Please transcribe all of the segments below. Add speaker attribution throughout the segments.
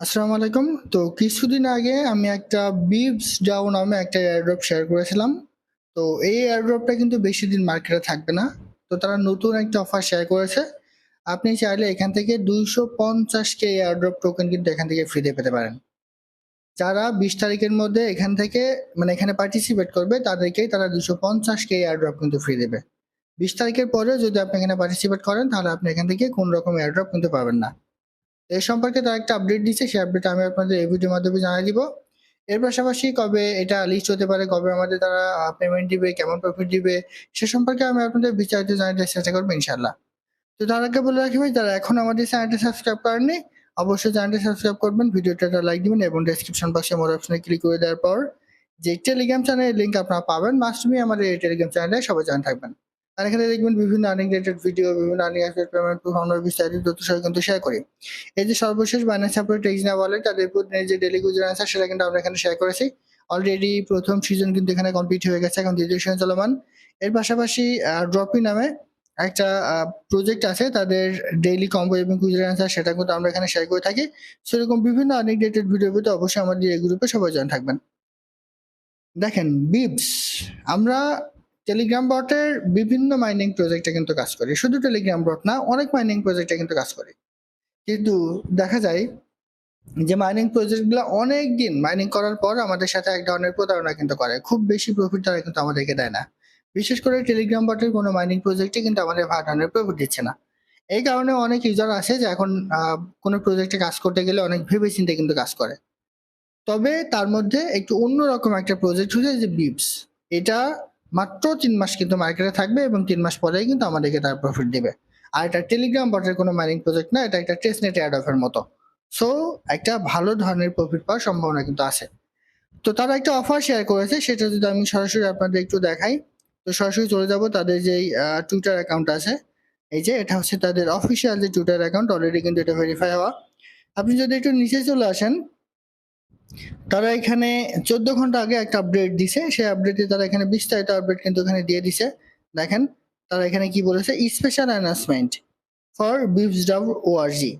Speaker 1: আসসালামু আলাইকুম। তো কিছুদিন আগে আমি একটা বিবস ডাউ নামে একটা এয়ারড্রপ শেয়ার করেছিলাম। তো এই এয়ারড্রপটা কিন্তু বেশি দিন মার্কেটে থাকবে না। তো তারা নতুন একটা অফার শেয়ার করেছে। আপনি চাইলে এখান থেকে দুইশো পঞ্চাশ কে এয়ারড্রপ টোকেন কিন্তু এখান থেকে ফ্রিতে পেতে পারেন। যারা বিশ তারিখের মধ্যে এখান থেকে মানে এখানে পার্টিসিপেট করবে, তাদেরকেই তারা দুশো পঞ্চাশ কে এয়ারড্রপ কিন্তু ফ্রি দেবে। বিশ তারিখের পরে যদি আপনি এখানে পার্টিসিপেট করেন, তাহলে আপনি এখান থেকে কোন রকম এয়ারড্রপ কিন্তু পাবেন না। এই সম্পর্কে তার একটা আপডেট দিচ্ছে সেই আপডেট আমি আপনাদের এই ভিডিওর মাধ্যমে জানিয়ে দিব। এর পাশাপাশি কবে এটা লিস্ট হতে পারে, কবে আমাদের তারা পেমেন্ট দিবে, কেমন প্রফিট দিবে, সে সম্পর্কে আমি আপনাদের বিস্তারিত জানাতে চেষ্টা করব ইনশাল্লাহ তো তার আগে বলে রাখি ভাই, যারা এখন আমাদের চ্যানেলটি সাবস্ক্রাইব করেননি, অবশ্যই চ্যানেলটি সাবস্ক্রাইব করবেন, ভিডিওটা লাইক দিবেন এবং ডেসক্রিপশন বক্সে মোর অপশনে ক্লিক করে দেওয়ার পর যে টেলিগ্রাম চ্যানেলের লিঙ্ক আপনারা পাবেন মাস্টমি আমাদের এই টেলিগ্রাম চ্যানেলে সবাই জানা থাকবেন। আর এখানে দেখবেন বিভিন্ন আর্নিং রিলেটেড ভিডিও বিভিন্ন আর্নিং পেমেন্ট পারফরমেন্স বিস্তারিত তথ্য সহ কিন্তু শেয়ার করি। এই যে সর্বশেষ বাইন্যান্স সাপোর্ট টেক্সনা ওয়ালেট তাদের যে ডেলি গুজর সেটা কিন্তু আমরা এখানে শেয়ার করেছি। অলরেডি প্রথম সিজন কিন্তু এখানে কমপ্লিট হয়ে গেছে, এখন দ্বিতীয় সিজন চলমান। এর পাশাপাশি ড্রপি নামে একটা প্রজেক্ট আছে, তাদের ডেইলি কম্বো এবং আনসার সেটা কিন্তু আমরা এখানে শেয়ার করে থাকি। সেরকম বিভিন্ন আর্নিং রিলেটেড ভিডিও পেতে অবশ্যই আমাদের এই গ্রুপে সবাই জয়েন থাকবেন। দেখেন বিবস আমরা টেলিগ্রাম বটের বিভিন্ন মাইনিং প্রজেক্টে কিন্তু কাজ করি। শুধু টেলিগ্রাম বট না, অনেক মাইনিং প্রজেক্টে কিন্তু কাজ করি। কিন্তু দেখা যায় যে মাইনিং প্রজেক্টগুলো অনেক দিন মাইনিং করার পর আমাদের সাথে এক ধরনের প্রতারণা কিন্তু করে। খুব বেশি প্রফিট তারা কিন্তু আমাদেরকে দেয় না। বিশেষ করে টেলিগ্রাম বটের কোনো মাইনিং প্রজেক্টে কিন্তু আমাদের ভালো ধরনের প্রফিট দিচ্ছে না। এই কারণে অনেক ইউজার আছে যে এখন কোনো প্রজেক্টে কাজ করতে গেলে অনেক ভেবে চিন্তে কিন্তু কাজ করে। তবে তার মধ্যে একটু অন্যরকম একটা প্রজেক্ট হচ্ছে যে বিপস এটা মাত্র তিন মাস কিন্তু মার্কেটে থাকবে এবং তিন মাস পরেই কিন্তু আমাদেরকে তার প্রফিট দিবে। আর এটা টেলিগ্রাম বটের কোনো মাইনিং প্রজেক্ট না, এটা একটা টেস্ট নেট অ্যাড অফের মতো। সো একটা ভালো ধরনের প্রফিট পাওয়ার সম্ভাবনা কিন্তু আছে। তো তারা একটা অফার শেয়ার করেছে, সেটা যদি আমি সরাসরি আপনাদের একটু দেখাই। তো সরাসরি চলে যাব তাদের যেই টুইটার অ্যাকাউন্ট আছে। এই যে, এটা হচ্ছে তাদের অফিসিয়াল যে টুইটার অ্যাকাউন্ট অলরেডি কিন্তু এটা ভেরিফাই হওয়া। আপনি যদি একটু নিচে চলে আসেন তারা এখানে চোদ্দ ঘণ্টা আগে একটা আপডেট দিছে। সেই আপডেটে তারা এখানে বিস্তারিত আপডেট কিন্তু এখানে দিয়ে দিছে। দেখেন, তারা এখানে কি বলেছে? Special announcement for bivs dub org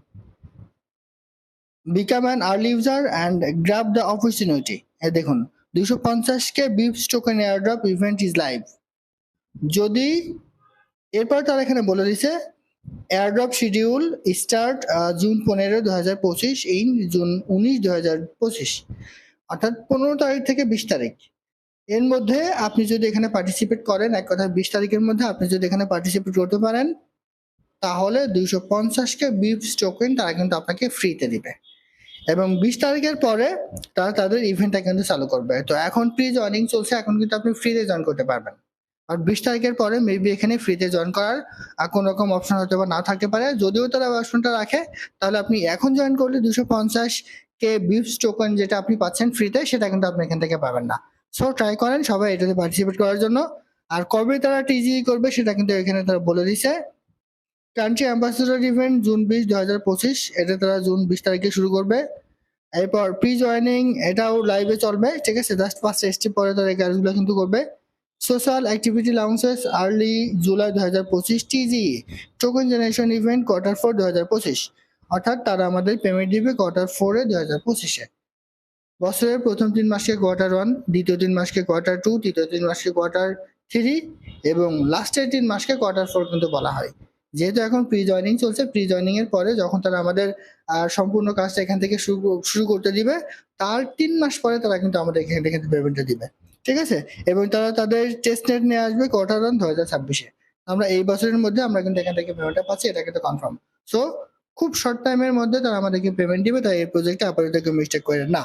Speaker 1: become an early user and grab the opportunity এ দেখুন, দুশো পঞ্চাশ কে bivs token airdrop event is live যদি, এরপর তারা এখানে বলে দিছে এয়ারড্রপ শিডিউল স্টার্ট জুন পনেরো দু হাজার পঁচিশ ইন জুন উনিশ দু হাজার পঁচিশ, অর্থাৎ পনেরো তারিখ থেকে বিশ তারিখ। এর মধ্যে আপনি যদি এখানে পার্টিসিপেট করেন, এক কথা বিশ তারিখের মধ্যে আপনি যদি এখানে পার্টিসিপেট করতে পারেন, তাহলে দুইশো পঞ্চাশকে বিপস টোকেন তারা কিন্তু আপনাকে ফ্রিতে দিবে। এবং বিশ তারিখের পরে তারা তাদের ইভেন্টটা কিন্তু চালু করবে। তো এখন প্রি জয়নিং চলছে, এখন কিন্তু আপনি ফ্রিতে জয়েন করতে পারবেন। আর বিশ তারিখের পরে মেবি এখানে ফ্রিতে জয়েন করার কোনো রকম অপশন হতে পারে না থাকতে পারে। যদিও তারা অপশনটা রাখে, তাহলে আপনি এখন জয়েন করলে দুশো পঞ্চাশ কে বিপস টোকেন যেটা আপনি পাচ্ছেন ফ্রিতে সেটা কিন্তু আপনি এখান থেকে পাবেন না। সো ট্রাই করেন সবাই এটাতে পার্টিসিপেট করার জন্য। আর কবে তারা টিজি করবে, সেটা কিন্তু এখানে তারা বলে দিছে কান্ট্রি অ্যাম্বাসেডর ইভেন্ট জুন বিশ দু হাজার পঁচিশ, এটা তারা জুন বিশ তারিখে শুরু করবে। এরপর প্রি জয়নিং এটাও লাইভে চলবে। ঠিক আছে জাস্ট পাঁচটা স্টেপ পরে তারা এই কাজগুলো কিন্তু করবে। Social activity launches early July দু হাজার পঁচিশ TG token generation event quarter four দু হাজার পঁচিশ অর্থাৎ তারা আমাদের পেমেন্ট দিবে কোয়ার্টার ফোরে দু হাজার পঁচিশে বছরের প্রথম তিন মাসকে কোয়ার্টার ওয়ান দ্বিতীয় তিন মাসকে কোয়ার্টার টু তৃতীয় তিন মাসকে কোয়ার্টার থ্রি এবং লাস্টের তিন মাসকে কোয়ার্টার ফোর কিন্তু বলা হয়। যেহেতু এখন প্রি জয়নিং চলছে প্রি জয়নিং এর পরে যখন তারা আমাদের সম্পূর্ণ কাজটা এখান থেকে শুরু শুরু করতে দিবে, তার তিন মাস পরে তারা কিন্তু আমাদের এখান থেকে পেমেন্টটা দিবে। ঠিক আছে? এবং তারা তাদের টেস্ট নেট নিয়ে আসবে কোয়ার্টার ওয়ান দু হাজার ছাব্বিশে। আমরা এই বছরের মধ্যে আমরা কিন্তু এখান থেকে পেমেন্টটা পাচ্ছি, এটা কিন্তু কনফার্ম সো খুব শর্ট টাইমের মধ্যে তারা আমাদেরকে পেমেন্ট দিবে, তাই এই প্রজেক্টে আপাতত কেউ মিস্টেক করে না।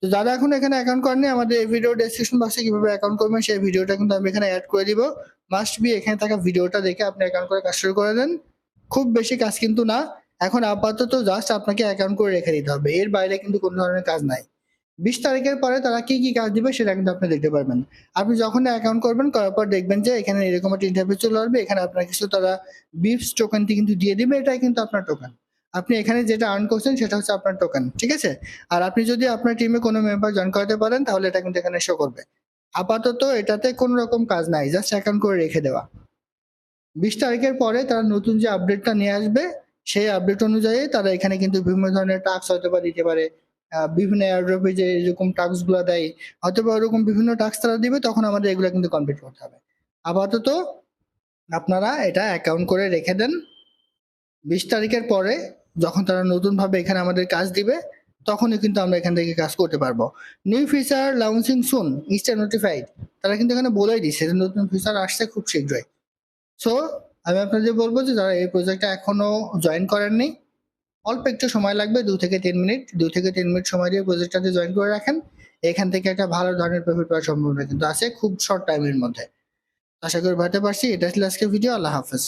Speaker 1: তো যারা এখন এখানে অ্যাকাউন্ট করেনি আমাদের এই ভিডিও ডেসক্রিপশন বক্সে কীভাবে অ্যাকাউন্ট করবেন, সেই ভিডিওটা কিন্তু আমি এখানে অ্যাড করে দিব। মাস্ট বি এখানে থাকা ভিডিওটা দেখে আপনি অ্যাকাউন্ট করে কাজ শুরু করে দেন। খুব বেশি কাজ কিন্তু না। এখন আপাতত জাস্ট আপনাকে অ্যাকাউন্ট করে রেখে দিতে হবে। এর বাইরে কিন্তু কোনো ধরনের কাজ নাই। বিশ তারিখের পরে তারা কি কি কাজ দিবে সেটা কিন্তু আপনি দেখতে পারবেন। আপনি যখন অ্যাকাউন্ট করবেন, করার পর দেখবেন যে এখানে এরকম একটা ইন্টারভিউ চলে আসবে, এখানে আপনার কিছু তারা বিপস টোকেন কিন্তু দিয়ে দিবে, এটাই কিন্তু আপনার টোকেন আপনি এখানে যেটা আর্ন করছেন সেটা হচ্ছে আপনার টোকেন ঠিক আছে? আর আপনি যদি আপনার টিমে কোনো মেম্বার জয়েন করাতে পারেন, তাহলে এটা কিন্তু এখানে শো করবে। আপাতত এটাতে কোনো রকম কাজ নাই জাস্ট অ্যাকাউন্ট করে রেখে দেওয়া। বিশ তারিখের পরে তারা নতুন যে আপডেটটা নিয়ে আসবে, সেই আপডেট অনুযায়ী তারা এখানে কিন্তু বিভিন্ন ধরনের টাস্ক হয়তো বা দিতে পারে। বিভিন্ন এয়ারড্রপে যে এরকম টাস্কগুলো দেয় হয়তো বা ওরকম বিভিন্ন টাস্ক তারা দিবে, তখন আমাদের এগুলো কিন্তু কমপ্লিট করতে হবে। আপাতত আপনারা এটা অ্যাকাউন্ট করে রেখে দেন। বিশ তারিখের পরে যখন তারা নতুন ভাবে এখানে আমাদের কাজ দিবে, তখনই কিন্তু আমরা এখান থেকে কাজ করতে পারব। New feature launching soon stay notified তারা কিন্তু এখানে বলেই দিচ্ছে নতুন ফিচার আসছে খুব শীঘ্রই। সো আমি আপনাদের বলব যে যারা এই প্রজেক্টটা এখনও জয়েন করেননি অল্প একটু সময় লাগবে, দু থেকে তিন মিনিট, দু থেকে তিন মিনিট সময় দিয়ে প্রজেক্টটাতে জয়েন করে রাখেন। এখান থেকে একটা ভালো ধরনের প্রফিট পাওয়ার সম্ভাবনা কিন্তু আছে, খুব শর্ট টাইমের মধ্যে। আশা করি ভাবতে পারছি, এটা ছিল আজকের ভিডিও আল্লাহ হাফেজ।